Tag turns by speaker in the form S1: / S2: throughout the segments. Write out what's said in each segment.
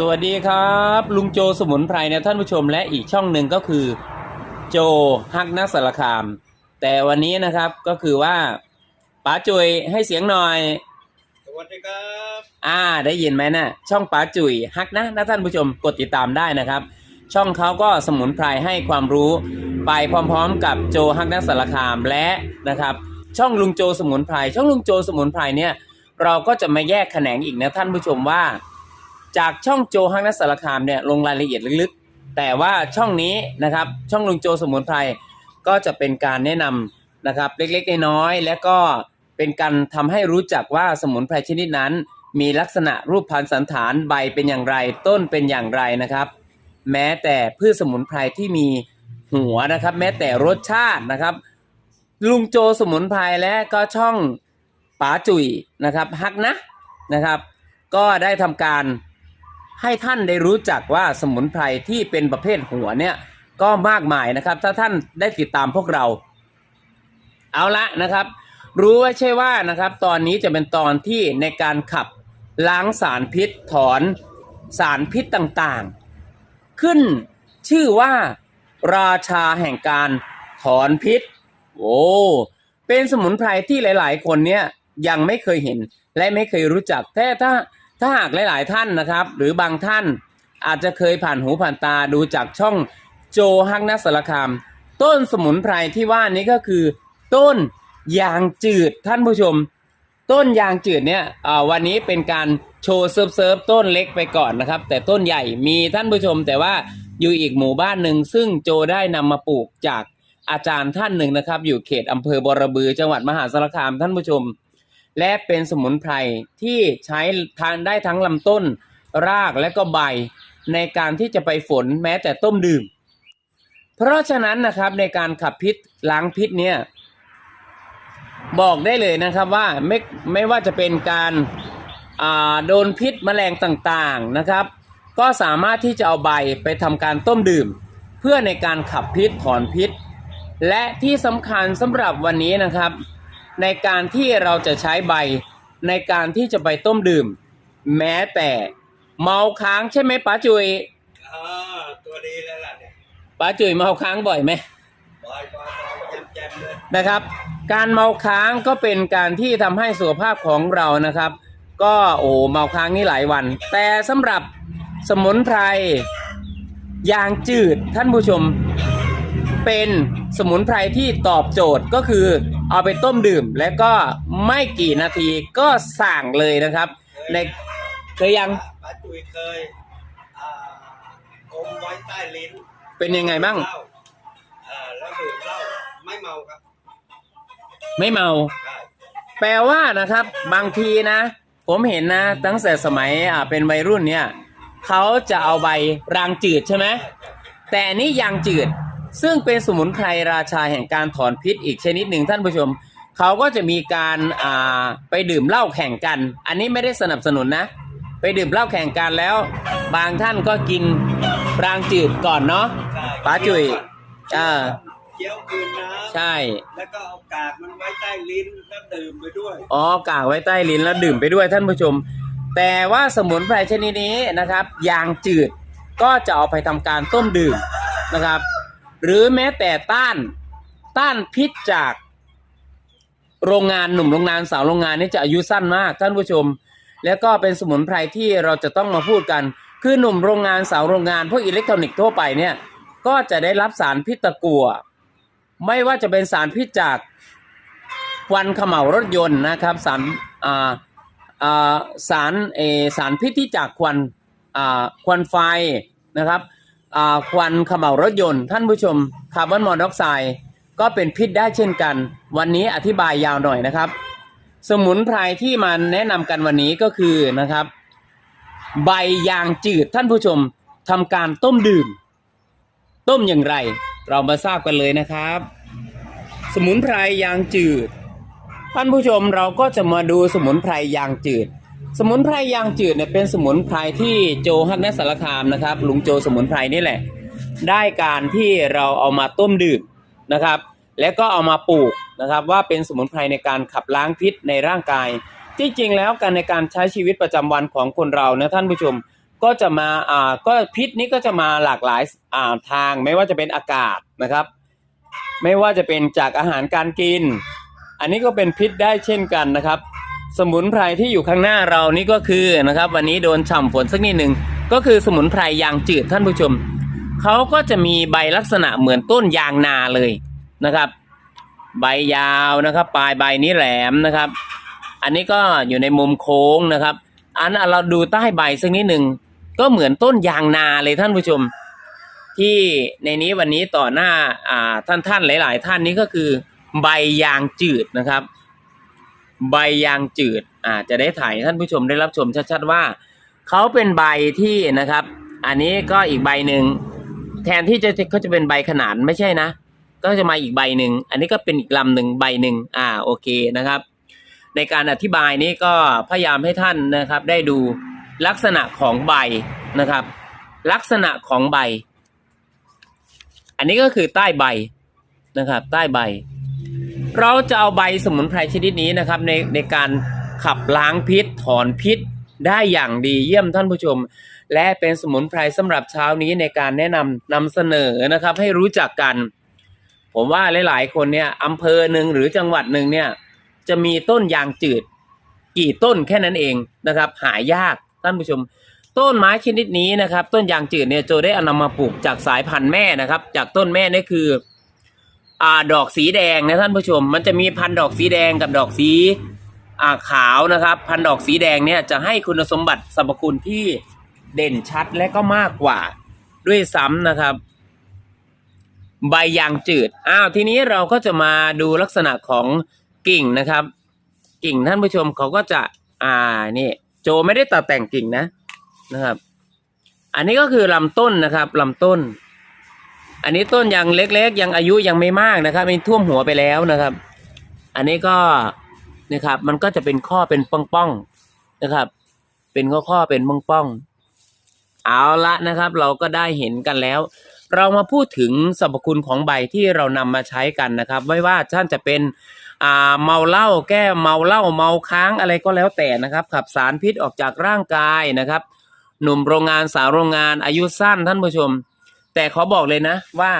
S1: สวัสดีครับ ลุงโจสมุนไพรนะท่านผู้ชมและอีกช่องหนึ่งก็คือ โจฮักนักสารคาม แต่วันนี้นะครับก็คือว่าป๋าจุยให้เสียงหน่อย
S2: สวัสดีครับ
S1: อ่าได้ยินไหมนะช่องป๋าจุยฮักนะนะท่านผู้ชมกดติดตามได้นะครับ ช่องเขาก็สมุนไพรให้ความรู้ไปพร้อมๆ กับโจฮักนักสารคามและนะครับ ช่องลุงโจสมุนไพรช่องลุงโจสมุนไพรเนี่ย เราก็จะมาแยกแขนงอีกนะท่านผู้ชมว่า จากช่องโจฮักนักสารคามเนี่ยลงรายละเอียดลึกๆ แต่ว่าช่องนี้นะครับช่องลุงโจสมุนไพรก็จะเป็นการแนะนำนะครับเล็กๆน้อยๆและก็เป็นการทำให้รู้จักว่าสมุนไพรชนิดนั้น มีลักษณะรูปพันธุ์สันฐานใบเป็นอย่างไร ต้นเป็นอย่างไรนะครับ แม้แต่พืชสมุนไพรที่มีหัวนะครับ แม้แต่รสชาตินะครับ ลุงโจสมุนไพรและก็ช่องป๋าจุ๋ยนะครับฮักนะนะครับ ก็ได้ทำการ ให้ท่านได้รู้จักว่าสมุนไพรที่เป็นประเภทหัวเนี่ยก็มากมายนะครับ ถ้าท่านได้ติดตามพวกเรา เอาละนะครับ รู้ไว้ใช่ว่านะครับ ตอนนี้จะเป็นตอนที่ในการขับล้างสารพิษถอนสารพิษต่างๆ ขึ้นชื่อว่าราชาแห่งการถอนพิษ โอ้เป็นสมุนไพรที่หลาย ๆ คนเนี่ยยังไม่เคยเห็นและไม่เคยรู้จักแต่ถ้า ถ้าหากหลาย ๆ ท่านนะครับ หรือบางท่านอาจจะเคยผ่านหูผ่านตาดูจากช่องโจฮักนัสสารคาม ต้นสมุนไพรที่ว่านี้ก็คือ ต้นยางจืดท่านผู้ชม ต้นยางจืดเนี่ยวันนี้เป็นการโชว์เซิร์ฟเซิร์ฟต้นเล็กไปก่อนนะครับ แต่ต้นใหญ่มีท่านผู้ชม แต่ว่าอยู่อีกหมู่บ้านหนึ่งซึ่งโจได้นำมาปลูกจากอาจารย์ท่านหนึ่งนะครับ อยู่เขตอำเภอบอระบือจังหวัดมหาสารคามท่านผู้ชม และเป็นสมุนไพรที่ใช้ทานได้ทั้งลำต้น รากและก็ใบ ในการที่จะไปฝนแม้แต่ต้มดื่ม เพราะฉะนั้นนะครับในการขับพิษล้างพิษเนี่ยบอกได้เลยนะครับว่าไม่ไม่ว่าจะเป็นการอ่าโดนพิษแมลงต่างๆนะครับ ก็สามารถที่จะเอาใบไปทำการต้มดื่ม เพื่อในการขับพิษถอนพิษ และที่สำคัญสำหรับวันนี้นะครับ ในการที่เราจะใช้ใบในการที่จะไปต้มดื่ม แม้แต่เมาค้างใช่ไหมป้าจุย
S2: อ่าตัวดีแล้วล่ะเนี่ย
S1: ป้าจุยเมาค้างบ่อยไหม
S2: บอยบอยบอยแจมๆเลย
S1: นะครับ การเมาค้างก็เป็นการที่ทำให้สุขภาพของเรานะครับ ก็โอ้เมาค้างนี่หลายวัน แต่สำหรับสมุนไพรยางจืดท่านผู้ชม เป็นสมุนไพรที่ตอบโจทย์ก็คือ เอาไปต้มดื่ม และก็ไม่กี่นาทีก็สั่งเลยนะครับ ในเคยยัง
S2: ป้าจุยเคยอ่าอมไว้ใต้ลิ้น
S1: เป็นยังไงบ้าง
S2: เหล้าอ่าแล้วดื่มเหล้าไม่เมาครับ
S1: ไม่เมา
S2: ได้
S1: แปลว่านะครับบางทีนะ ผมเห็นนะ ตั้งแต่สมัยอ่าเป็นวัยรุ่นเนี่ยเขาจะเอาใบรางจืดใช่ไหมแต่อันนี่ยางจืด ซึ่งเป็นสมุนไพรราชาแห่งการถอนพิษอีกชนิดหนึ่งท่านผู้ชม เขาก็จะมีการอ่าไปดื่มเหล้าแข่งกัน อันนี้ไม่ได้สนับสนุนนะ ไปดื่มเหล้าแข่งกันแล้ว บางท่านก็กินรางจืดก่อนเนาะ
S2: ใช่
S1: ป้าจุ๋ยอ่า
S2: เคี้ยวคืนนะ
S1: ใช่
S2: แล้วก็เอากากมันไว้ใต้ลิ้นแล้วดื่มไปด้วย
S1: อ๋อกากไว้ใต้ลิ้นแล้วดื่มไปด้วยท่านผู้ชม แต่ว่าสมุนไพรชนิดนี้นะครับ ยางจืดก็จะเอาไปทำการต้มดื่มนะครับ หรือแม้แต่ต้านต้านพิษจากโรงงานหนุ่มโรงงานสาวโรงงานนี่จะอายุสั้นมากท่านผู้ชม แล้วก็เป็นสมุนไพรที่เราจะต้องมาพูดกัน คือหนุ่มโรงงานสาวโรงงานพวกอิเล็กทรอนิกส์ทั่วไปเนี่ยก็จะได้รับสารพิษตะกั่วไม่ว่าจะเป็นสารพิษจากควันเขม่ารถยนต์นะครับสารอ่าอ่าสารเอสารพิษที่จากควันอ่าควันไฟนะครับ ควันขม่ารถยนต์ ท่านผู้ชมคาร์บอนมอนอกไซด์ก็เป็นพิษได้เช่นกัน วันนี้อธิบายยาวหน่อยนะครับ สมุนไพรที่มาแนะนำกันวันนี้ก็คือนะครับ ใบยางจืดท่านผู้ชมทำการต้มดื่ม ต้มอย่างไร เรามาทราบกันเลยนะครับ สมุนไพรยางจืด ท่านผู้ชมเราก็จะมาดูสมุนไพรยางจืด สมุนไพรยางจืดเนี่ยเป็นสมุนไพรที่โจฮักนสารคามนะครับ ลุงโจสมุนไพรนี่แหละ ได้การที่เราเอามาต้มดื่มนะครับ แล้วก็เอามาปลูกนะครับ ว่าเป็นสมุนไพรในการขับล้างพิษในร่างกาย ที่จริงแล้วการในการใช้ชีวิตประจำวันของคนเรานะท่านผู้ชมก็จะมาอ่าก็พิษนี้ก็จะมาหลากหลายอ่าทาง ไม่ว่าจะเป็นอากาศนะครับ ไม่ว่าจะเป็นจากอาหารการกิน อันนี้ก็เป็นพิษได้เช่นกันนะครับ สมุนไพรที่อยู่ข้างหน้าเรานี่ก็คือนะครับ วันนี้โดนฉ่ำฝนสักนิดหนึ่งก็คือสมุนไพรยางจืดท่านผู้ชมเขาก็จะมีใบลักษณะเหมือนต้นยางนาเลยนะครับ ใบยาวนะครับ ปลายใบนี้แหลมนะครับ อันนี้ก็อยู่ในมุมโค้งนะครับ อันเราดูใต้ใบสักนิดหนึ่งก็เหมือนต้นยางนาเลยท่านผู้ชม ที่ในนี้วันนี้ต่อหน้าอ่าท่านท่านหลาย ๆ ท่านนี้ก็คือใบยางจืดนะครับ ใบยางจืดอ่าจะได้ถ่ายท่านผู้ชมได้รับชมชัดๆว่าเขาเป็นใบที่นะครับ อันนี้ก็อีกใบหนึ่งแทนที่จะเขาจะเป็นใบขนานไม่ใช่นะ ก็จะมาอีกใบหนึ่งอันนี้ก็เป็นอีกลำหนึ่งใบหนึ่งอ่าโอเคนะครับ ในการอธิบายนี้ก็พยายามให้ท่านนะครับ ได้ดูลักษณะของใบนะครับ ลักษณะของใบ อันนี้ก็คือใต้ใบนะครับ ใต้ใบ เราจะเอาใบสมุนไพรชนิดนี้นะครับในในการขับล้างพิษถอนพิษได้อย่างดีเยี่ยมท่านผู้ชม และเป็นสมุนไพรสำหรับเช้านี้ในการแนะนำนำเสนอนะครับ ให้รู้จักกัน ผมว่าหลาย ๆ คนเนี่ยอำเภอหนึ่งหรือจังหวัดหนึ่งเนี่ยจะมีต้นยางจืด กี่ต้นแค่นั้นเองนะครับ หายากท่านผู้ชม ต้นไม้ชนิดนี้นะครับ ต้นยางจืดเนี่ยโจได้อนำมาปลูกจากสายพันธุ์แม่นะครับ จากต้นแม่นี่คือ อ่าดอกสีแดงนะท่านผู้ชม มันจะมีพันดอกสีแดงกับดอกสีอ่าขาวนะครับ พันดอกสีแดงเนี่ยจะให้คุณสมบัติสรรพคุณที่เด่นชัดและก็มากกว่า ด้วยซ้ำนะครับ ใบยางจืดอ้าวทีนี้เราก็จะมาดูลักษณะของกิ่งนะครับ กิ่งท่านผู้ชมเขาก็จะอ่านี่โจไม่ได้ตัดแต่งกิ่งนะนะครับ อันนี้ก็คือลำต้นนะครับลำต้น อันนี้ต้นยังเล็กๆ ยังอายุยังไม่มากนะครับมันท่วมหัวไปแล้วนะครับ อันนี้ก็นะครับมันก็จะเป็นข้อเป็นป้องๆนะครับ เป็นข้อๆเป็นป้องๆเอาละนะครับ เราก็ได้เห็นกันแล้ว เรามาพูดถึงสรรพคุณของใบที่เรานำมาใช้กันนะครับ ไม่ว่าท่านจะเป็นอ่าเมาเหล้าแก้เมาเหล้าเมาค้างอะไรก็แล้วแต่นะครับ ขับสารพิษออกจากร่างกายนะครับ หนุ่มโรงงานสาวโรงงานอายุสั้นท่านผู้ชม แต่ขอบอกเลยนะว่า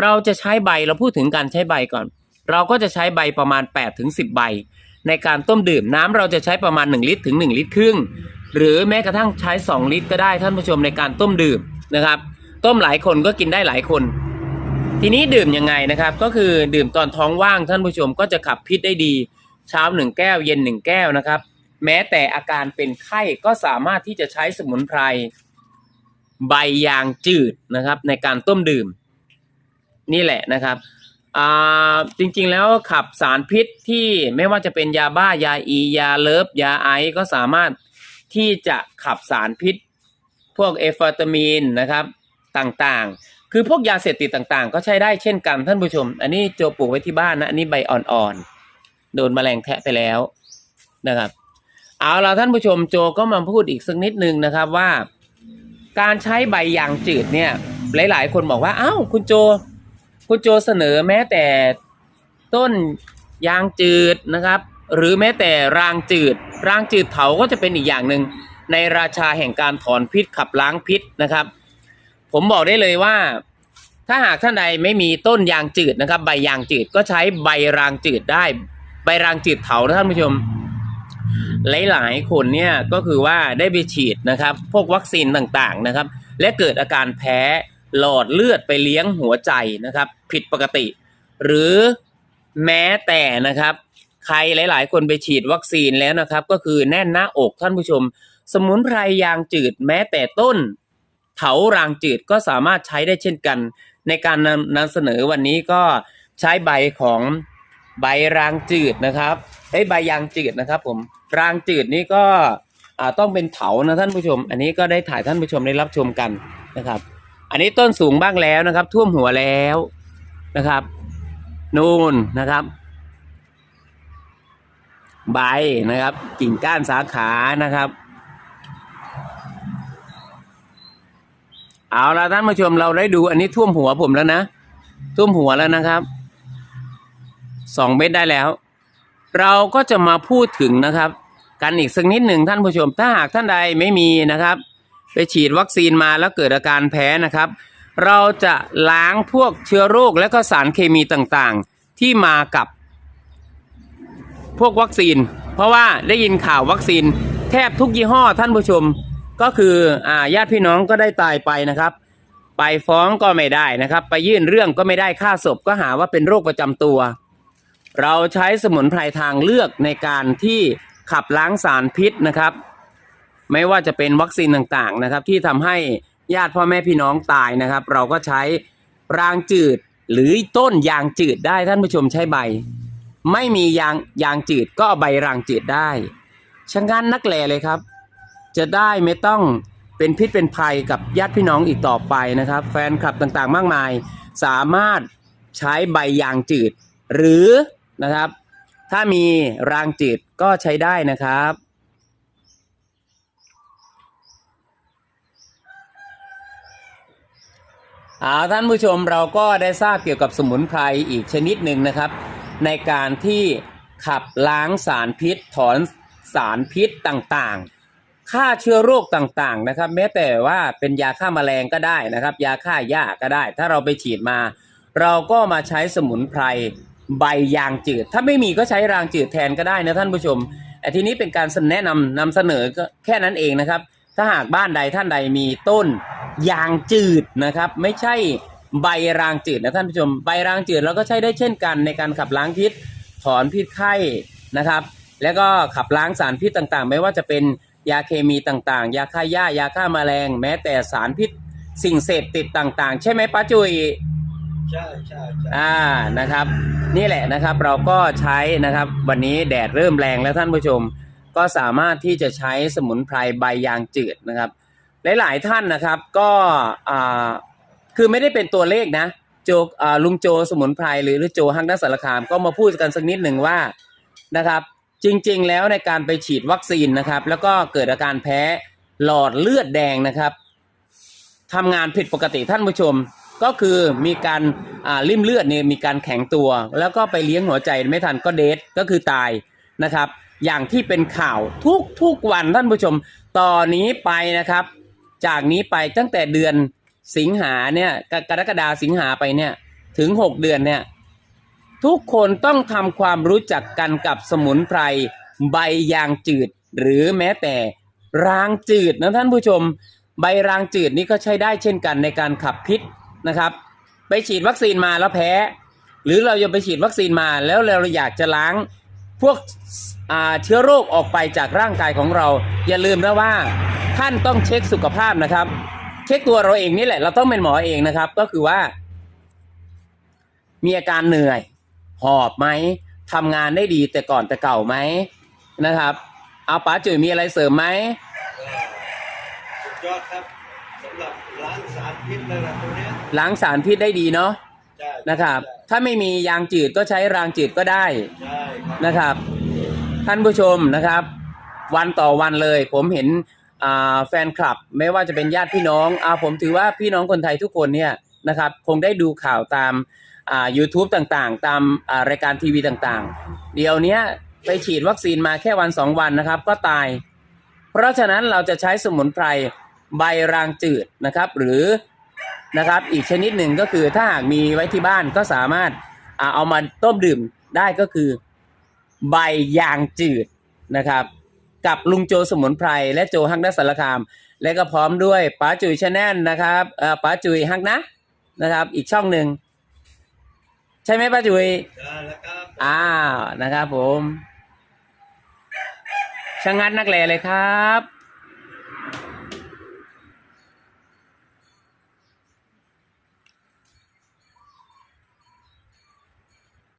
S1: เราจะใช้ใบเราพูดถึงการใช้ใบก่อน เราก็จะใช้ใบประมาณ8ถึง10 ใบ ในการต้มดื่มน้ำเราจะใช้ประมาณ 1 ลิตรถึง 1 ลิตรครึ่ง หรือแม้กระทั่งใช้ 2 ลิตรก็ได้ท่านผู้ชมในการต้มดื่มนะครับ ต้มหลายคนก็กินได้หลายคน ทีนี้ดื่มยังไงนะครับ ก็คือดื่มตอนท้องว่างท่านผู้ชมก็จะขับพิษได้ดี เช้าหนึ่งแก้วเย็นหนึ่งแก้วนะครับ แม้แต่อาการเป็นไข้ก็สามารถที่จะใช้สมุนไพร ใบยางจืดนะครับ ในการต้มดื่ม นี่แหละนะครับจริงๆแล้วขับสารพิษที่ไม่ว่าจะเป็นยาบ้ายาอียาเลิฟยาไอก็สามารถที่จะขับสารพิษ พวกเอฟาตามีนนะครับต่างๆ คือพวกยาเสพติดต่างๆ ก็ใช้ได้เช่นกันท่านผู้ชม อันนี้โจปลูกไว้ที่บ้านนะอันนี้ใบอ่อนๆโดนแมลงแทะไปแล้วนะครับ เอาละท่านผู้ชมโจก็มาพูดอีกสักนิดนึงนะครับว่า การใช้ใบยางจืดเนี่ย หลาย ๆ คนบอกว่าอ้าวคุณโจ คุณโจเสนอแม้แต่ต้นยางจืดนะครับ หรือแม้แต่รางจืด รางจืดเถาก็จะเป็นอีกอย่างหนึ่งในราชาแห่งการถอนพิษขับล้างพิษนะครับ ผมบอกได้เลยว่า ถ้าหากท่านใดไม่มีต้นยางจืดนะครับ ใบยางจืดก็ใช้ใบรางจืดได้ ใบรางจืดเถานะท่านผู้ชม หลายๆ คนเนี่ยก็คือว่าได้ไปฉีดนะครับพวกวัคซีนต่างๆนะครับ และเกิดอาการแพ้หลอดเลือดไปเลี้ยงหัวใจนะครับ ผิดปกติ หรือแม้แต่นะครับ ใครหลาย ๆ คนไปฉีดวัคซีนแล้วนะครับ ก็คือแน่นหน้าอกท่านผู้ชม สมุนไพรยางจืดแม้แต่ต้นเถารางจืดก็สามารถใช้ได้เช่นกัน ในการนำนำเสนอวันนี้ก็ใช้ใบของใบรางจืดนะครับเอ้ใบยางจืดนะครับผม รางจืดนี่ก็ต้องเป็นเถานะท่านผู้ชม อันนี้ก็ได้ถ่ายท่านผู้ชมได้รับชมกันนะครับ อันนี้ต้นสูงบ้างแล้วนะครับ ท่วมหัวแล้วนะครับ นูนนะครับ ใบนะครับ กิ่งก้านสาขานะครับ เอาละท่านผู้ชมเราได้ดูอันนี้ท่วมหัวผมแล้วนะท่วมหัวแล้วนะครับสองเม็ดได้แล้ว เราก็จะมาพูดถึงนะครับ กันอีกสักนิดหนึ่งท่านผู้ชม ถ้าหากท่านใดไม่มีนะครับ ไปฉีดวัคซีนมาแล้วเกิดอาการแพ้นะครับ เราจะล้างพวกเชื้อโรคและก็สารเคมีต่างๆ ที่มากับ พวกวัคซีน เพราะว่าได้ยินข่าววัคซีนแทบทุกยี่ห้อท่านผู้ชมก็คืออ่าญาติพี่น้องก็ได้ตายไปนะครับ ไปฟ้องก็ไม่ได้นะครับ ไปยื่นเรื่องก็ไม่ได้ค่าศพก็หาว่าเป็นโรคประจำตัว เราใช้สมุนไพรทางเลือกในการที่ ขับล้างสารพิษนะครับ ไม่ว่าจะเป็นวัคซีนต่างๆนะครับ ที่ทำให้ญาติพ่อแม่พี่น้องตายนะครับ เราก็ใช้รางจืดหรือต้นยางจืดได้ท่านผู้ชมใช้ใบ ไม่มียางยางจืดก็ใบรางจืดได้ช่างงานนักแลเลยครับ จะได้ไม่ต้องเป็นพิษเป็นภัยกับญาติพี่น้องอีกต่อไปนะครับ แฟนคลับต่างๆ มากมาย สามารถใช้ใบยางจืด หรือนะครับ ถ้ามีรางจืด ก็ใช้ได้นะครับ เอาท่านผู้ชมเราก็ได้ทราบเกี่ยวกับสมุนไพรอีกชนิดหนึ่งนะครับ ในการที่ขับล้างสารพิษถอนสารพิษต่างๆ ฆ่าเชื้อโรคต่างๆนะครับ แม้แต่ว่าเป็นยาฆ่าแมลงก็ได้นะครับ ยาฆ่าหญ้าก็ได้ ถ้าเราไปฉีดมา เราก็มาใช้สมุนไพร ใบยางจืด ถ้าไม่มีก็ใช้รางจืดแทนก็ได้นะท่านผู้ชมแต่ทีนี้เป็นการแนะนำนำเสนอก็แค่นั้นเองนะครับ ถ้าหากบ้านใดท่านใดมีต้นยางจืดนะครับ ไม่ใช่ใบรางจืดนะท่านผู้ชม ใบรางจืดเราก็ใช้ได้เช่นกันในการขับล้างพิษถอนพิษไข้นะครับ แล้วก็ขับล้างสารพิษต่างๆ ไม่ว่าจะเป็นยาเคมีต่างๆ ยาฆ่าหญ้ายาฆ่าแมลง แม้แต่สารพิษสิ่งเสพติดต่างๆ ใช่ไหมป้าจุย
S2: ใช่ใช่ใช่
S1: อ่านะครับ นี่แหละนะครับเราก็ใช้นะครับ วันนี้แดดเริ่มแรงแล้วท่านผู้ชม ก็สามารถที่จะใช้สมุนไพรใบยางจืดนะครับ หลายๆท่านนะครับก็อ่าคือไม่ได้เป็นตัวเลขนะโจอ่าลุงโจสมุนไพรหรือหรือโจฮักนักสารคามก็มาพูดกันสักนิดหนึ่งว่านะครับจริงๆ แล้วในการไปฉีดวัคซีนนะครับ แล้วก็เกิดอาการแพ้หลอดเลือดแดงนะครับทำงานผิดปกติท่านผู้ชม ก็คือมีการอ่าริ่มเลือดเนี่ยมีการแข็งตัว แล้วก็ไปเลี้ยงหัวใจไม่ทันก็เดทก็คือตายนะครับ อย่างที่เป็นข่าวทุกทุกวันท่านผู้ชมตอนนี้ไปนะครับ จากนี้ไปตั้งแต่เดือนสิงหาเนี่ยกรกฎาสิงหาไปเนี่ยถึง 6 เดือนเนี่ยทุกคนต้องทำความรู้จักกันกับสมุนไพรใบยางจืด หรือแม้แต่รางจืดนะท่านผู้ชม ใบรางจืดนี่ก็ใช้ได้เช่นกันในการขับพิษ นะครับ ไปฉีดวัคซีนมาแล้วแพ้ หรือเราจะไปฉีดวัคซีนมาแล้วเราอยากจะล้างพวกเชื้อโรคออกไปจากร่างกายของเรา อย่าลืมนะว่าท่านต้องเช็คสุขภาพนะครับ เช็คตัวเราเองนี่แหละ เราต้องเป็นหมอเองนะครับ ก็คือว่า มีอาการเหนื่อย หอบไหมทำงานได้ดีแต่ก่อนแต่เก่าไหมนะครับเอาป๋าจุ๋ยมีอะไรเสริมไหม
S2: สุดยอดครับสำหรับล้างสารพิษเลยนะตัวนี้
S1: ล้างสารพิษได้ดีเนาะ
S2: ใช่
S1: นะครับ ถ้าไม่มียางจืดก็ใช้รางจืดก็ได้
S2: ใช่ครับ
S1: นะครับ ท่านผู้ชมนะครับ วันต่อวันเลย ผมเห็นอ่าแฟนคลับ ไม่ว่าจะเป็นญาติพี่น้องอ่าผมถือว่าพี่น้องคนไทยทุกคนเนี่ยนะครับ คงได้ดูข่าวตามอ่า YouTube ต่างๆ ตามอ่ารายการทีวีต่างๆ เดี๋ยวเนี้ยไปฉีดวัคซีนมาแค่วันสองวันนะครับ ก็ตาย เพราะฉะนั้นเราจะใช้สมุนไพรใบรางจืดนะครับ หรือ นะครับ อีกชนิดหนึ่งก็คือถ้าหากมีไว้ที่บ้านก็สามารถอ่าเอามาต้มดื่มได้ก็คือใบยางจืดนะครับ กับลุงโจสมุนไพรและโจฮักนักสารคาม และก็พร้อมด้วยป๋าจุยชาแนลนะครับเอ่อป๋าจุยฮักนะนะครับ อีกช่องหนึ่งใช่ไหมป๋าจุย
S2: ได้แล้วครับ
S1: อ้าวนะครับผมช่างงัดนักแลเลยครับ